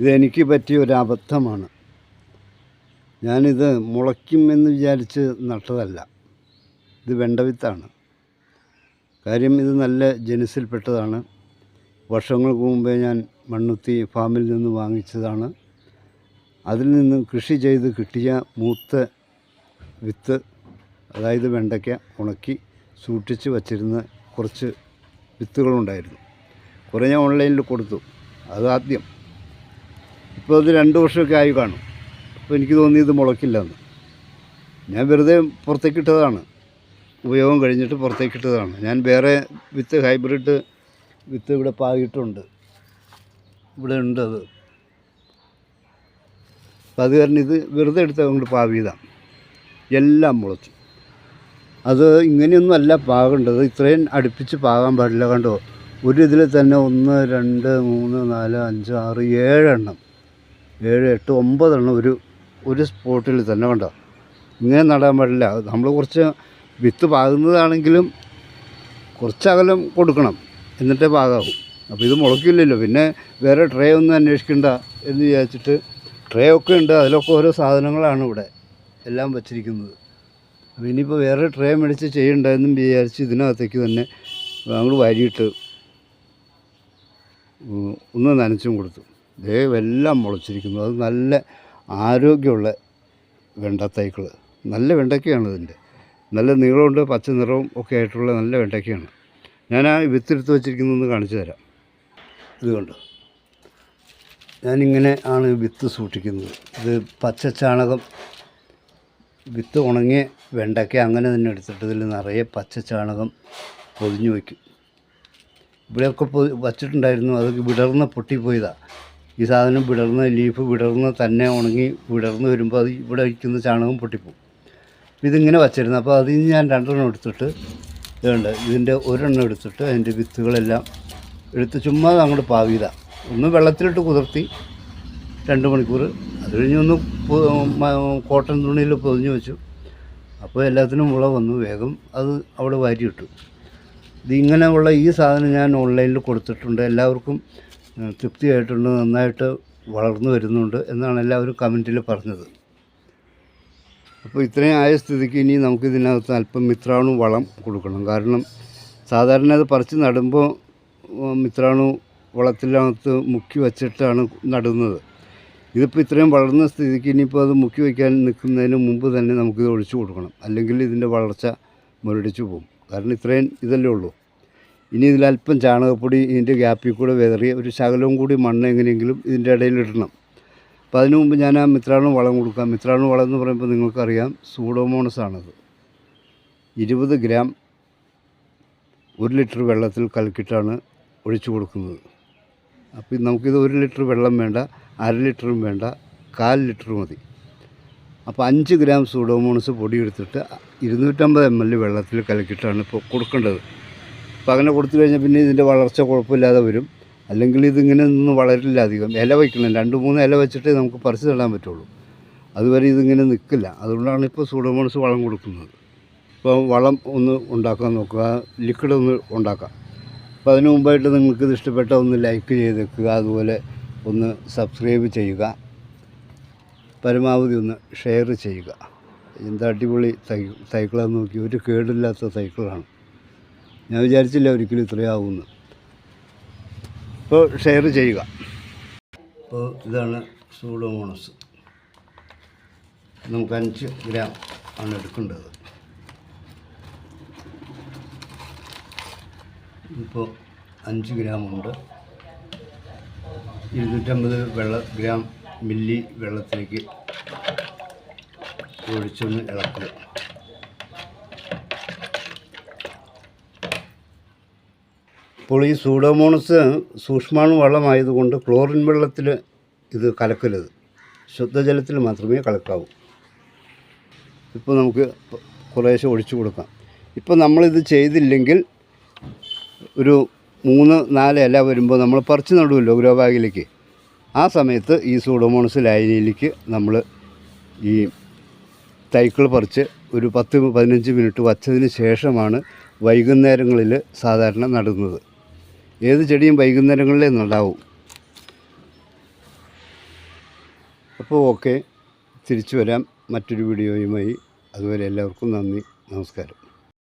ഇതെനിക്ക് പറ്റിയ ഒരു അബദ്ധമാണ്. ഞാനിത് മുളയ്ക്കും എന്ന് വിചാരിച്ച് നട്ടതല്ല. ഇത് വെണ്ടവിത്താണ്. കാര്യം ഇത് നല്ല ജനുസിൽപ്പെട്ടതാണ്. വർഷങ്ങൾക്ക് മുമ്പേ ഞാൻ മണ്ണുത്തി ഫാമിൽ നിന്ന് വാങ്ങിച്ചതാണ്. അതിൽ നിന്ന് കൃഷി ചെയ്ത് കിട്ടിയ മൂത്ത വിത്ത് അതായത് വെണ്ടയ്ക്ക ഉണക്കി സൂക്ഷിച്ച് വച്ചിരുന്ന കുറച്ച് വിത്തുകളുണ്ടായിരുന്നു. കുറേ ഞാൻ ഓൺലൈനിൽ കൊടുത്തു. അത് ആദ്യം ഇപ്പോൾ അത് രണ്ട് വർഷമൊക്കെ ആയി കാണും. അപ്പോൾ എനിക്ക് തോന്നി ഇത് മുളക്കില്ലെന്ന് ഞാൻ വെറുതെ പുറത്തേക്ക് ഇട്ടതാണ്. ഉപയോഗം കഴിഞ്ഞിട്ട് പുറത്തേക്ക് ഇട്ടതാണ്. ഞാൻ വേറെ വിത്ത് ഹൈബ്രിഡ് വിത്ത് ഇവിടെ പാകിയിട്ടുണ്ട്. ഇവിടെ ഉണ്ട് അത്. അപ്പം അത് കാരണം ഇത് വെറുതെ എടുത്ത് അങ്ങോട്ട് പാവിയതാണ്. എല്ലാം മുളച്ചു. അത് ഇങ്ങനെയൊന്നും അല്ല പാകേണ്ടത്. ഇത്രയും അടുപ്പിച്ച് പാകാൻ പാടില്ല കണ്ടോ? ഒരു ഇതിൽ തന്നെ ഒന്ന് രണ്ട് മൂന്ന് നാല് അഞ്ച് ആറ് ഏഴെണ്ണം. ഏഴ് എട്ട് ഒമ്പതെണ്ണം ഒരു ഒരു സ്പോട്ടിൽ തന്നെ കണ്ടോ ഇങ്ങനെ നടാൻ പാടില്ല. നമ്മൾ കുറച്ച് വിത്ത് പാകുന്നതാണെങ്കിലും കുറച്ച് അകലം കൊടുക്കണം. എന്നിട്ടേ പാകാവും. അപ്പോൾ ഇത് മുളക്കില്ലല്ലോ. പിന്നെ വേറെ ട്രേ ഒന്നും അന്വേഷിക്കണ്ട എന്ന് വിചാരിച്ചിട്ട് ട്രേ ഒക്കെ ഉണ്ട്. അതിലൊക്കെ ഓരോ സാധനങ്ങളാണ് ഇവിടെ എല്ലാം വച്ചിരിക്കുന്നത്. അപ്പോൾ ഇനിയിപ്പോൾ വേറെ ട്രേ മേടിച്ച് ചെയ്യണ്ടെന്നും വിചാരിച്ച് ഇതിനകത്തേക്ക് തന്നെ അങ്ങോട്ട് വാരിയിട്ട് ഒന്ന് നനച്ചും കൊടുത്തു. ദേ എല്ലാം മുളച്ചിരിക്കുന്നു. അത് നല്ല ആരോഗ്യമുള്ള വെണ്ടത്തൈക്കൾ നല്ല വെണ്ടയ്ക്കയാണ് ഇതിന്റെ. നല്ല നീളമുണ്ട് പച്ച നിറവും ഒക്കെ ആയിട്ടുള്ള നല്ല വെണ്ടയ്ക്കയാണ് ഞാൻ ആ വിത്തെടുത്ത് വെച്ചിരിക്കുന്നതെന്ന് കാണിച്ചു തരാം. ഇതുകൊണ്ട് കണ്ടോ? ഞാനിങ്ങനെ ആണ് വിത്ത് സൂക്ഷിക്കുന്നത്. ഇത് പച്ച ചാണകം വിത്ത് ഉണങ്ങിയ വെണ്ടയ്ക്ക അങ്ങനെ തന്നെ എടുത്തിട്ട് ഇതിൽ നിറയെ പച്ച ചാണകം പൊതിഞ്ഞു വയ്ക്കും. ഇവിടെയൊക്കെ പൊ- വച്ചിട്ടുണ്ടായിരുന്നു അത് വിടർന്ന് പൊട്ടിപ്പോയതാണ് ഈ സാധനം വിടർന്ന് ലീഫ് വിടർന്ന് തന്നെ ഉണങ്ങി വിടർന്ന് വരുമ്പോൾ അത് ഇവിടെ വയ്ക്കുന്ന ചാണകം പൊട്ടിപ്പോവും. ഇതിങ്ങനെ വച്ചിരുന്നു. അപ്പോൾ അതിൽ ഞാൻ രണ്ടെണ്ണം എടുത്തിട്ട് ഇതുണ്ട്. ഇതിന്റെ ഒരെണ്ണം എടുത്തിട്ട് അതിന്റെ വിത്തുകളെല്ലാം എടുത്ത് ചുമ്മാ അങ്ങോട്ട് പാവിയത. ഒന്ന് വെള്ളത്തിലിട്ട് കുതിർത്തി രണ്ട് മണിക്കൂർ. അത് കഴിഞ്ഞ് ഒന്ന് കോട്ടൺ തുണിയിൽ പൊതിഞ്ഞ് വെച്ചു. അപ്പോൾ എല്ലാത്തിനും മുള വന്നു. വേഗം അത് അവിടെ വാരിയിട്ടു. ഇത് ഇങ്ങനെയുള്ള ഈ സാധനം ഞാൻ ഓൺലൈനിൽ കൊടുത്തിട്ടുണ്ട്. എല്ലാവർക്കും തൃപ്തിയായിട്ടുണ്ട് നന്നായിട്ട് വളർന്നു വരുന്നുണ്ട് എന്നാണ് എല്ലാവരും കമന്റിൽ പറഞ്ഞത്. അപ്പോൾ ഇത്രയും ആയ സ്ഥിതിക്ക് ഇനി നമുക്ക് ഇതിനകത്ത് അല്പം മിത്രാണു വളം കൊടുക്കണം. കാരണം സാധാരണ അത് പറിച്ച് നടുമ്പോൾ മിത്രാണു വളത്തിനകത്ത് മുക്കി വച്ചിട്ടാണ് നടുന്നത്. ഇതിപ്പോൾ ഇത്രയും വളർന്ന സ്ഥിതിക്ക് ഇനിയിപ്പോൾ അത് മുക്കി വയ്ക്കാൻ നിൽക്കുന്നതിന് മുമ്പ് തന്നെ നമുക്കിത് ഒഴിച്ചു കൊടുക്കണം. അല്ലെങ്കിൽ ഇതിന്റെ വളർച്ച മുരടിച്ചു പോകും. കാരണം ഇത്രയും ഇതല്ലേ ഉള്ളൂ. ഇനി ഇതിൽ അല്പം ചാണകപ്പൊടി ഇതിന്റെ ഗ്യാപ്പിൽ കൂടെ വിതറി ഒരു ശകലവും കൂടി മണ്ണ് എങ്ങനെയെങ്കിലും ഇതിന്റെ ഇടയിൽ ഇടണം. അപ്പോൾ അതിനു മുമ്പ് ഞാൻ ആ മിത്രാണു വളം കൊടുക്കാം. മിത്രാണു വളം എന്ന് പറയുമ്പോൾ നിങ്ങൾക്കറിയാം സൂഡോമോണസ് ആണത്. ഇരുപത് ഗ്രാം ഒരു ലിറ്റർ വെള്ളത്തിൽ കലക്കിയിട്ടാണ് ഒഴിച്ചു കൊടുക്കുന്നത്. അപ്പോൾ നമുക്കിത് ഒരു ലിറ്റർ വെള്ളം വേണ്ട അര ലിറ്ററും വേണ്ട കാൽ ലിറ്റർ മതി. അപ്പോൾ അഞ്ച് ഗ്രാം സൂഡോമോണസ് പൊടി എടുത്തിട്ട് ഇരുന്നൂറ്റമ്പത് എം എൽ വെള്ളത്തിൽ കലക്കിയിട്ടാണ് ഇപ്പോൾ കൊടുക്കേണ്ടത്. അപ്പോൾ അങ്ങനെ കൊടുത്തു കഴിഞ്ഞാൽ പിന്നെ ഇതിന്റെ വളർച്ച കുഴപ്പമില്ലാതെ വരും. അല്ലെങ്കിൽ ഇതിങ്ങനെ നിന്ന് വളരില്ല അധികം. ഇല വയ്ക്കണം. രണ്ട് മൂന്ന് ഇല വെച്ചിട്ടേ നമുക്ക് പറിച്ച് തള്ളാൻ പറ്റുള്ളൂ. അതുവരെ ഇതിങ്ങനെ നിൽക്കില്ല. അതുകൊണ്ടാണ് ഇപ്പോൾ സൂഡോമോണസ് വളം കൊടുക്കുന്നത്. ഇപ്പോൾ വളം ഒന്ന് ഉണ്ടാക്കാൻ നോക്കുക. ലിക്വിഡ് ഒന്ന് ഉണ്ടാക്കാം. അപ്പോൾ അതിന് മുമ്പായിട്ട് നിങ്ങൾക്ക് ഇത് ഇഷ്ടപ്പെട്ട ഒന്ന് ലൈക്ക് ചെയ്തേക്കുക അതുപോലെ ഒന്ന് സബ്സ്ക്രൈബ് ചെയ്യുക. പരമാവധി ഒന്ന് ഷെയർ ചെയ്യുക. എന്ത് അടിപൊളി തൈ നോക്കി ഒരു കേടില്ലാത്ത സൈക്കിളാണ് ഞാൻ വിചാരിച്ചില്ല ഒരിക്കലും ഇത്രയാവുമെന്ന്. ഇപ്പോൾ ഷെയർ ചെയ്യുക. അപ്പോൾ ഇതാണ് സൂഡോമോണസ് നമുക്ക് അഞ്ച് ഗ്രാം ആണ് എടുക്കേണ്ടത്. ഇപ്പോൾ അഞ്ച് ഗ്രാമുണ്ട് ഇരുന്നൂറ്റമ്പത് വെള്ള ഗ്രാം മില്ലി വെള്ളത്തിലേക്ക് ഒഴിച്ചൊന്ന് ഇളക്കുക. ഇപ്പോൾ ഈ സൂഡോമോണസ് സൂക്ഷ്മാണു വെള്ളമായതുകൊണ്ട് ക്ലോറിൻ വെള്ളത്തിൽ ഇത് കലക്കരുത്. ശുദ്ധജലത്തിൽ മാത്രമേ കലക്കാവൂ. ഇപ്പോൾ നമുക്ക് കുറേശ്ശെ ഒഴിച്ചു കൊടുക്കാം. ഇപ്പോൾ നമ്മളിത് ചെയ്തില്ലെങ്കിൽ ഒരു മൂന്ന് നാല് ഇല വരുമ്പോൾ നമ്മൾ പറിച്ച് നടുമല്ലോ ഗ്രോ ബാഗിലേക്ക് ആ സമയത്ത് ഈ സൂഡോമോണസ് ലൈനിയിലേക്ക് നമ്മൾ ഈ തൈക്കൾ പറിച്ച് ഒരു പത്ത് പതിനഞ്ച് മിനിറ്റ് വച്ചതിന് ശേഷമാണ് വൈകുന്നേരങ്ങളിൽ സാധാരണ നടുന്നത്. ഏത് ചെടിയും വൈകുന്നേരങ്ങളിലേ നടാവും. അപ്പോൾ ഓക്കെ. തിരിച്ചു വരാം. മറ്റൊരു വീഡിയോയുമായി. അതുവരെ എല്ലാവർക്കും നന്ദി. നമസ്കാരം.